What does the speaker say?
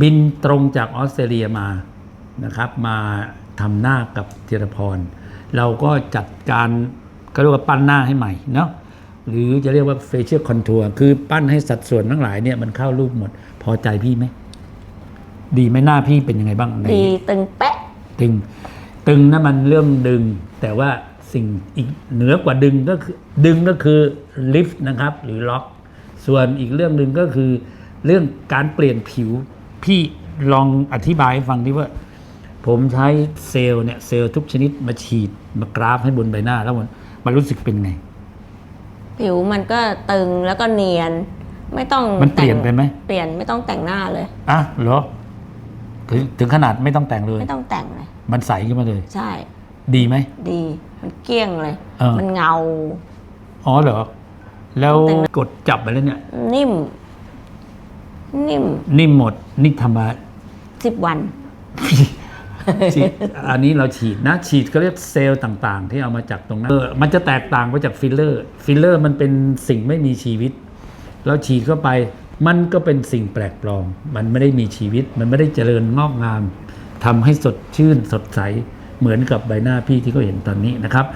บินตรงจากออสเตรเลียมานะครับ มาทำหน้ากับธีรพร เราก็จัดการก็เรียกว่าปั้นหน้าให้ใหม่เนาะหรือจะเรียกว่า facial contour คือปั้นให้สัดส่วนทั้งหลายเนี่ยมันเข้ารูปหมด พอใจพี่ไหม ดีไหมหน้าพี่เป็นยังไงบ้างในดีตึงเป๊ะ ตึง ตึงนั่นมันเรื่องดึง แต่ว่าสิ่งอีกเหนือกว่าดึงก็คือดึงก็คือลิฟต์นะครับ หรือล็อก ส่วนอีกเรื่องหนึ่งก็คือเรื่องการเปลี่ยนผิว พี่ลองอธิบายให้ฟังดิว่า ผมใช้เซลล์เนี่ยเซลล์ทุกชนิดมาฉีดมากราฟให้บนใบหน้า แล้วมันมันรู้สึกเป็นไง ผิวมันก็ตึงแล้วก็เนียน ไม่ต้องมันเปลี่ยนไปไหม เปลี่ยนไม่ต้องแต่งหน้าเลย อะเหรอถึงถึงขนาดไม่ต้องแต่งเลย ไม่ต้องแต่งเลย มันใสขึ้นมาเลย ใช่ ดีไหม ดี มันเกลี้ยงเลย เออ มันเงา อ๋อเหรอ แล้วแต่งกดจับไปแล้วเนี่ย นิ่ม นิ่มนิ่มหมดนี่ทำมา สิบวัน ฉีดอันนี้เราฉีดนะ ฉีดก็เรียกเซลล์ต่างๆ ที่เอามาจากตรงนั้นเออมันจะแตกต่างไปจากฟิลเลอร์ ฟิลเลอร์มันเป็นสิ่งไม่มีชีวิต เราฉีดเข้าไป มันก็เป็นสิ่งแปลกปลอม มันไม่ได้มีชีวิต มันไม่ได้เจริญงอกงามทำให้สดชื่นสดใส เหมือนกับใบหน้าพี่ที่เขาเห็นตอนนี้นะครับ